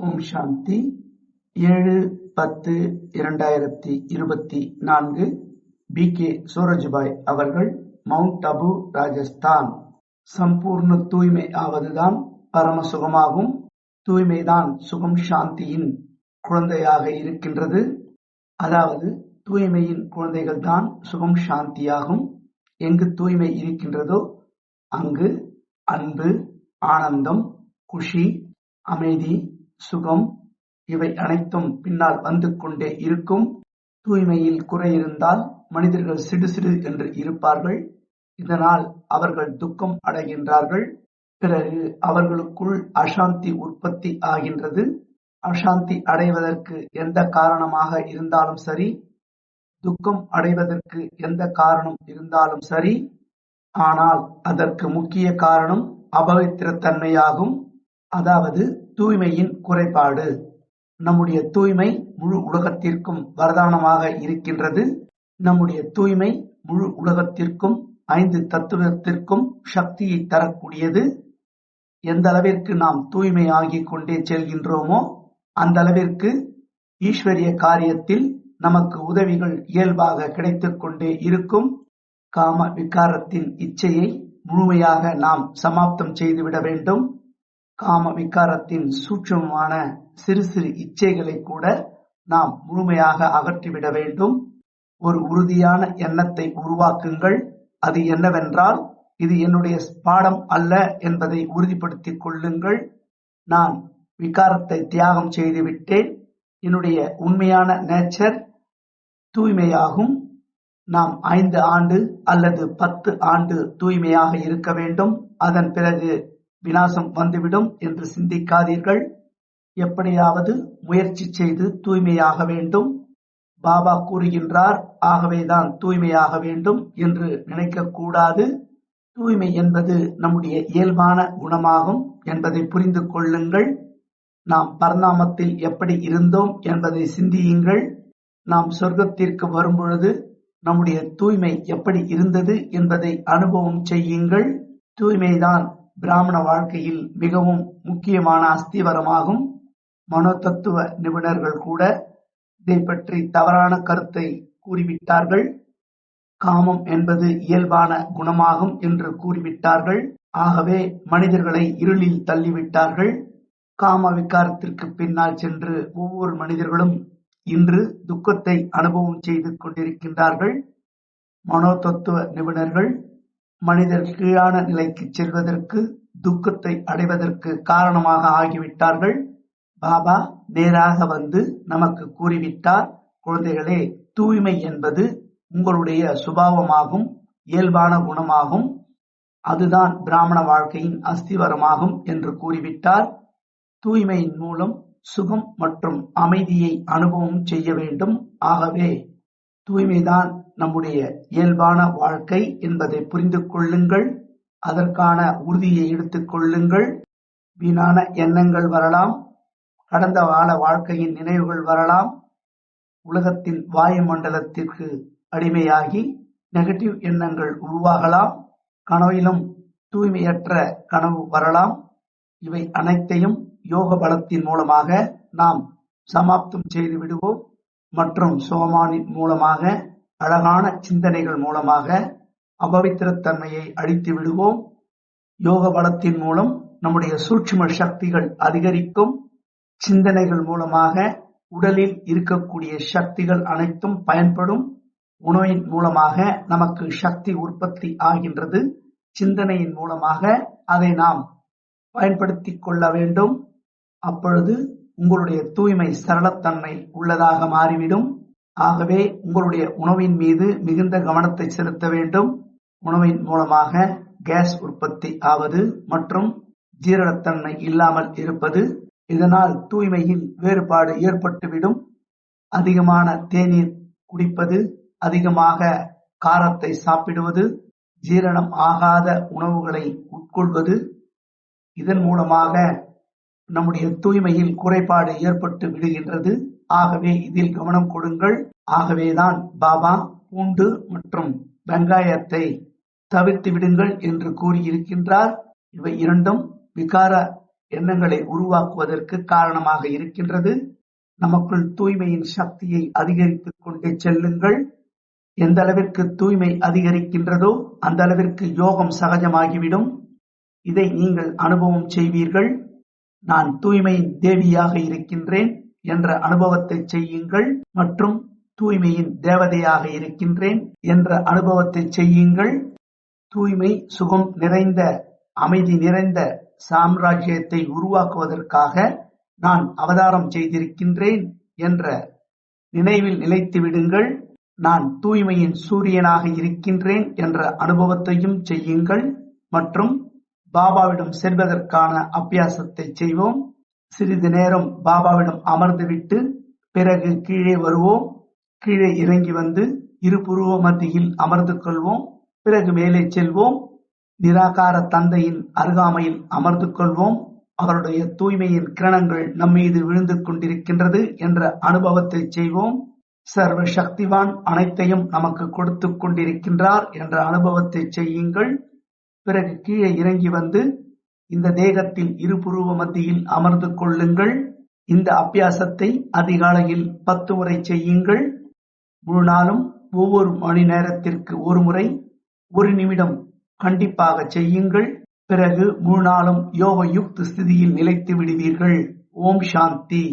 ஓம் சாந்தி. ஏழு பத்து இரண்டாயிரத்தி இருபத்தி நான்கு பி. கே. சூரஜ்பாய் அவர்கள் மவுண்ட் அபு ராஜஸ்தான். சம்பூர்ண தூய்மை ஆவதுதான் பரம சுகமாகும் தூய்மைதான் சுகம் சாந்தியின் குழந்தையாக இருக்கின்றது. அதாவது தூய்மையின் குழந்தைகள் தான் சுகம் சாந்தியாகும். எங்கு தூய்மை இருக்கின்றதோ அங்கு அன்பு ஆனந்தம் குஷி அமைதி சுகம் இவை அனைத்தும் பின்னால் வந்து கொண்டே இருக்கும். தூய்மையில் குறை இருந்தால் மனிதர்கள் சிறு சிடு என்று இருப்பார்கள். இதனால் அவர்கள் துக்கம் அடைகின்றார்கள். பிறகு அவர்களுக்குள் அசாந்தி உற்பத்தி ஆகின்றது. அசாந்தி அடைவதற்கு எந்த காரணமாக இருந்தாலும் சரி துக்கம் அடைவதற்கு எந்த காரணம் இருந்தாலும் சரி ஆனால் அதற்கு முக்கிய காரணம் அபவித்திரத்தன்மையாகும். அதாவது தூய்மையின் குறைபாடு. நம்முடைய தூய்மை முழு உலகத்திற்கும் வரதானமாக இருக்கின்றது. நம்முடைய தூய்மை முழு உலகத்திற்கும் ஐந்து தத்துவத்திற்கும் சக்தியை தரக்கூடியது. எந்த அளவிற்கு நாம் தூய்மை ஆகிக் கொண்டே செல்கின்றோமோ அந்த அளவிற்கு ஈஸ்வரிய காரியத்தில் நமக்கு உதவிகள் இயல்பாக கிடைத்துக் கொண்டே இருக்கும். காம விகாரத்தின் இச்சையை முழுமையாக நாம் சமாப்தம் செய்துவிட வேண்டும். காம விகாரத்தின் சூட்சமான சிறு சிறு இச்சைகளை கூட நாம் முழுமையாக அகற்றிவிட வேண்டும். ஒரு உறுதியான எண்ணத்தை உருவாக்குங்கள். அது என்னவென்றால் இது என்னுடைய பாடம் அல்ல என்பதை உறுதிப்படுத்திக் கொள்ளுங்கள். நான் விகாரத்தை தியாகம் செய்துவிட்டேன் என்னுடைய உண்மையான நேச்சர் தூய்மையாகும். நாம் ஐந்து ஆண்டு அல்லது பத்து ஆண்டு தூய்மையாக இருக்க வேண்டும். அதன் பிறகு விநாசம் வந்துவிடும் என்று சிந்திக்காதீர்கள். எப்படியாவது முயற்சி செய்து தூய்மையாக வேண்டும். பாபா கூறுகின்றார் ஆகவேதான் தூய்மையாக வேண்டும் என்று நினைக்கக்கூடாது. தூய்மை என்பது நம்முடைய இயல்பான குணமாகும் என்பதை புரிந்து கொள்ளுங்கள். நாம் பரிணாமத்தில் எப்படி இருந்தோம் என்பதை சிந்தியுங்கள். நாம் சொர்க்கத்திற்கு வரும்பொழுது நம்முடைய தூய்மை எப்படி இருந்தது என்பதை அனுபவம் செய்யுங்கள். தூய்மைதான் பிராமண வாழ்க்கையில் மிகவும் முக்கியமான அஸ்திவரமாகும். மனோதத்துவ நிபுணர்கள் கூட இதை பற்றி தவறான கருத்தை கூறிவிட்டார்கள். காமம் என்பது இயல்பான குணமாகும் என்று கூறிவிட்டார்கள். ஆகவே மனிதர்களை இருளில் தள்ளிவிட்டார்கள். காம விகாரத்திற்கு பின்னால் சென்று ஒவ்வொரு மனிதர்களும் இன்று துக்கத்தை அனுபவம் செய்து கொண்டிருக்கின்றார்கள். மனோதத்துவ நிபுணர்கள் மனிதர் கீழான நிலைக்கு செல்வதற்கு துக்கத்தை அடைவதற்கு காரணமாக ஆகிவிட்டார்கள். பாபா நேராக வந்து நமக்கு கூறிவிட்டார் குழந்தைகளே தூய்மை என்பது உங்களுடைய சுபாவமாகும் இயல்பான குணமாகும் அதுதான் பிராமண வாழ்க்கையின் அஸ்திவரமாகும் என்று கூறிவிட்டார். தூய்மையின் மூலம் சுகம் மற்றும் அமைதியை அனுபவம் செய்ய வேண்டும். ஆகவே தூய்மைதான் நம்முடைய இயல்பான வாழ்க்கை என்பதை புரிந்து கொள்ளுங்கள். அதற்கான உறுதியை எடுத்துக் கொள்ளுங்கள். வீணான எண்ணங்கள் வரலாம். கடந்த கால வாழ்க்கையின் நினைவுகள் வரலாம். உலகத்தின் வாயுமண்டலத்திற்கு அடிமையாகி நெகட்டிவ் எண்ணங்கள் உருவாகலாம். கனவிலும் தூய்மையற்ற கனவு வரலாம். இவை அனைத்தையும் யோக பலத்தின் மூலமாக நாம் சமாப்தம் செய்து விடுவோம். மற்றும் சோமானின் மூலமாக அழகான சிந்தனைகள் மூலமாக அபவித்திரத்தன்மையை அழித்து விடுவோம். யோக பலத்தின் மூலம் நம்முடைய சூட்சும சக்திகள் அதிகரிக்கும். சிந்தனைகள் மூலமாக உடலில் இருக்கக்கூடிய சக்திகள் அனைத்தும் பயன்படும். உணவின் மூலமாக நமக்கு சக்தி உற்பத்தி ஆகின்றது. சிந்தனையின் மூலமாக அதை நாம் பயன்படுத்தி கொள்ள வேண்டும். அப்பொழுது உங்களுடைய தூய்மை சரளத்தன்மை உள்ளதாக மாறிவிடும். ஆகவே உங்களுடைய உணவின் மீது மிகுந்த கவனத்தை செலுத்த வேண்டும். உணவின் மூலமாக கேஸ் உற்பத்தி ஆவது மற்றும் ஜீரணத்தன்மை இல்லாமல் இருப்பது. இதனால் தூய்மையில் வேறுபாடு ஏற்பட்டுவிடும். அதிகமான தேநீர் குடிப்பது அதிகமாக காரத்தை சாப்பிடுவது ஜீரணம் ஆகாத உணவுகளை உட்கொள்வது. இதன் மூலமாக நம்முடைய தூய்மையில் குறைபாடு ஏற்பட்டு விடுகின்றது. ஆகவே இதில் கவனம் கொடுங்கள். ஆகவேதான் பாபா பூண்டு மற்றும் வெங்காயத்தை தவிர்த்து விடுங்கள் என்று கூறியிருக்கின்றார். இவை இரண்டும் விகார எண்ணங்களை உருவாக்குவதற்கு காரணமாக இருக்கின்றது. நமக்குள் தூய்மையின் சக்தியை அதிகரித்துக் கொண்டே செல்லுங்கள். எந்த அளவிற்கு தூய்மை அதிகரிக்கின்றதோ அந்த அளவிற்கு யோகம் சகஜமாகிவிடும். இதை நீங்கள் அனுபவம் செய்வீர்கள். நான் தூய்மையின் தேவியாக இருக்கின்றேன். என்ற அனுபவத்தை செய்யுங்கள் மற்றும் தூய்மையின் தேவதையாக இருக்கின்றேன் என்ற அனுபவத்தை செய்யுங்கள். தூய்மை சுகம் நிறைந்த அமைதி நிறைந்த சாம்ராஜ்யத்தை உருவாக்குவதற்காக நான் அவதாரம் செய்திருக்கின்றேன் என்ற நினைவில் நிலைத்து விடுங்கள். நான் தூய்மையின் சூரியனாக இருக்கின்றேன் என்ற அனுபவத்தையும் செய்யுங்கள் மற்றும் பாபாவிடம் செல்வதற்கான அபியாசத்தை செய்வோம். சிறிது நேரம் பாபாவிடம் அமர்ந்துவிட்டு பிறகு கீழே வருவோம். கீழே இறங்கி வந்து இருபுருவ மத்தியில் அமர்ந்து கொள்வோம். பிறகு மேலே செல்வோம். நிராகார தந்தையின் அருகாமையில் அமர்ந்து கொள்வோம். அவருடைய தூய்மையின் கிரணங்கள் நம்மீது விழுந்து கொண்டிருக்கின்றது என்ற அனுபவத்தை செய்வோம். சர்வ சக்திவான் அனைத்தையும் நமக்கு கொடுத்து கொண்டிருக்கின்றார் என்ற அனுபவத்தை செய்யுங்கள். பிறகு கீழே இறங்கி வந்து இந்த தேகத்தில் இருபுருவ மத்தியில் அமர்ந்து கொள்ளுங்கள். இந்த அபியாசத்தை அதிகாலையில் பத்து முறை செய்யுங்கள். முழு நாளும் ஒவ்வொரு மணி நேரத்திற்கு ஒரு முறை ஒரு நிமிடம் கண்டிப்பாக செய்யுங்கள். பிறகு முழு நாளும் யோக யுக்த ஸ்திதியில் நிலைத்து விடுவீர்கள். ஓம் சாந்தி.